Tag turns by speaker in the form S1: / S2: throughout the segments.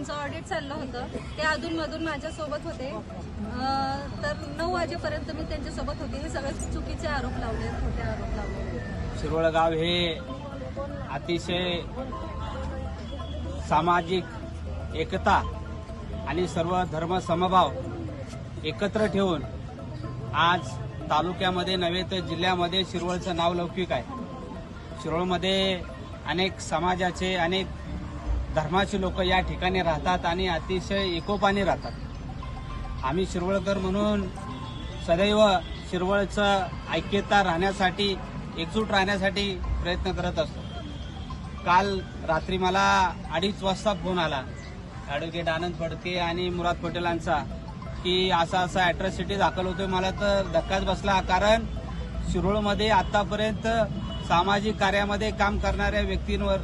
S1: त्यांचं ऑडिट चाललं होतं. ते अधूनमधून माझ्यासोबत होते. तर नऊ वाजेपर्यंत मी त्यांच्यासोबत होते. हे सगळे चुकीचे आरोप लावले खोटे आरोप लावले
S2: शिरोळगाव हे अतिशय सामाजिक एकता आणि सर्व धर्म समभाव एकत्र ठेवून आज तालुक्यामध्ये नव्हे तर जिल्ह्यामध्ये शिरवळचं नाव लौकिक आहे. शिरोळमध्ये अनेक समाजाचे अनेक धर्माचे लोक या ठिकाणी राहतात आणि अतिशय एकोपाने राहतात. आम्ही शिरवळकर म्हणून सदैव शिरवळचं ऐक्यता राहण्यासाठी एकजूट राहण्यासाठी प्रयत्न करत असतो. काल रात्री मला अडीच वाजता फोन आला. ॲडव्होकेट आनंद फडके आणि मुराद पटेलांचा की असा असा अॅट्रॉसिटी दाखल होतोय मला तर धक्काच बसला. कारण शिरोळमध्ये आतापर्यंत सामाजिक कार्यामध्ये काम करणाऱ्या व्यक्तींवर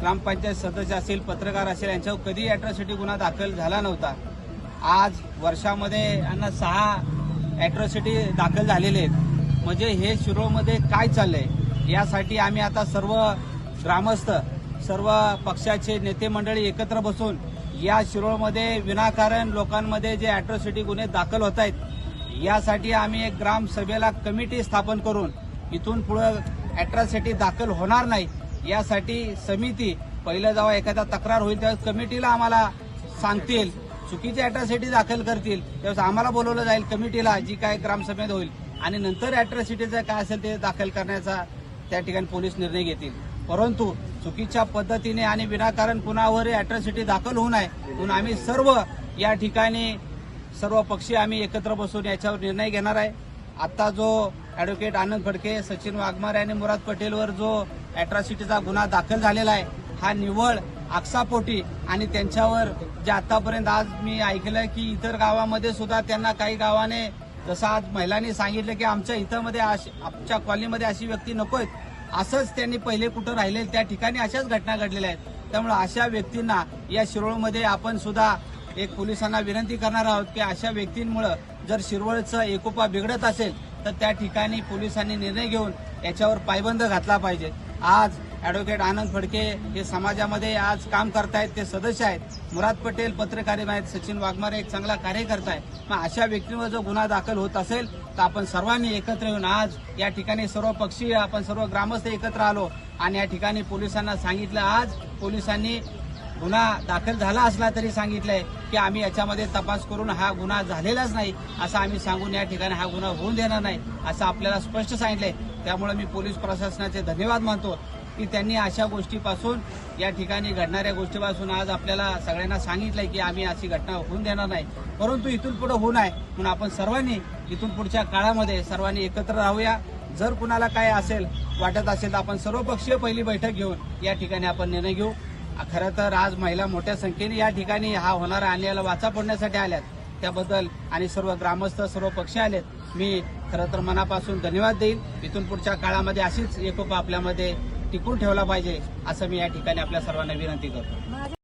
S2: ग्रामपंचायत सदस्य असेल पत्रकार असेल यांच्यावर कधी अॅट्रॉसिटी गुन्हा दाखल झाला नव्हता. आज वर्षामध्ये यांना सहा अॅट्रॉसिटी दाखल झालेले आहेत. म्हणजे हे शिरोळमध्ये काय चाललंय? यासाठी आम्ही आता सर्व ग्रामस्थ सर्व पक्षाचे नेते मंडळी एकत्र बसून या शिरोळमध्ये विनाकारण लोकांमध्ये जे अॅट्रॉसिटी गुन्हे दाखल होत आहेत यासाठी आम्ही एक ग्रामसभेला कमिटी स्थापन करून इथून पुढे अॅट्रॉसिटी दाखल होणार नाही. यासाठी समिती पहिलं जेव्हा एखादा तक्रार होईल तेव्हा कमिटीला आम्हाला सांगतील. चुकीची अॅट्रॉसिटी दाखल करतील. त्यावेळेस आम्हाला बोलवलं जाईल कमिटीला जी काय ग्रामसभेत होईल. आणि नंतर अॅट्रॉसिटीचं काय असेल ते दाखल करण्याचा त्या ठिकाणी पोलीस निर्णय घेतील. परंतु चुकीच्या पद्धतीने आणि विनाकारण कुणावर अॅट्रॉसिटी दाखल होऊ नये म्हणून आम्ही सर्व या ठिकाणी सर्व पक्षी आम्ही एकत्र बसून याच्यावर निर्णय घेणार आहे. आता जो ऍडव्होकेट आनंद फडके सचिन वाघमारे आणि मुराद पटेलवर जो अॅट्रॉसिटीचा गुन्हा दाखल झालेला आहे हा निव्वळ आक्सापोटी आणि त्यांच्यावर जे आतापर्यंत आज मी ऐकलंय की इतर गावामध्ये सुद्धा त्यांना काही गावाने जसं आज महिलांनी सांगितलं की आमच्या इथं आमच्या कॉलनीमध्ये अशी व्यक्ती नकोय असंच त्यांनी पहिले कुठं राहिले त्या ठिकाणी अशाच घटना घडलेल्या आहेत. त्यामुळे अशा व्यक्तींना या शिरोळमध्ये आपण सुद्धा एक पोलिसांना विनंती करणार आहोत की अशा व्यक्तींमुळं जर शिरवळचं एकोपा बिघडत असेल तर त्या ठिकाणी पोलिसांनी निर्णय घेऊन याच्यावर पायबंद घातला पाहिजे. आज ॲडव्होकेट आनंद फडके हे समाजामध्ये आज काम करतायत ते सदस्य आहेत. मुराद पटेल पत्रकार आहेत सचिन वाघमारे एक चांगला कार्यकर्ता आहे मग अशा व्यक्तींवर जो गुन्हा दाखल होत असेल तर आपण सर्वांनी एकत्र येऊन आज या ठिकाणी सर्व पक्षीय आपण सर्व ग्रामस्थ एकत्र आलो आणि या ठिकाणी पोलिसांना सांगितलं आज पोलिसांनी गुन्हा दाखल झाला असला तरी सांगितलंय की आम्ही याच्यामध्ये तपास करून हा गुन्हा झालेलाच नाही असं आम्ही सांगून या ठिकाणी हा गुन्हा होऊन देणार नाही असं आपल्याला स्पष्ट सांगितलंय. त्यामुळे मी पोलीस प्रशासनाचे धन्यवाद मानतो की त्यांनी अशा गोष्टीपासून या ठिकाणी घडणाऱ्या गोष्टीपासून आज आपल्याला सगळ्यांना सांगितलंय की आम्ही अशी घटना होऊन देणार नाही. परंतु इथून पुढे होऊ नये म्हणून आपण सर्वांनी इथून पुढच्या काळामध्ये सर्वांनी एकत्र राहूया. जर कुणाला काय असेल वाटत असेल तर आपण सर्वपक्षीय पहिली बैठक घेऊन या ठिकाणी आपण निर्णय घेऊ. खरं तर आज महिला मोठ्या संख्येने या ठिकाणी हा होणारा अन्यायाला वाचा फोडण्यासाठी आल्यात. त्याबद्दल आणि सर्व ग्रामस्थ सर्व पक्ष आलेत. मी खरं तर मनापासून धन्यवाद देईन. इथून पुढच्या काळामध्ये अशीच एकोपा आपल्यामध्ये टिकून ठेवला पाहिजे असं मी या ठिकाणी आपल्या सर्वांना विनंती करतो.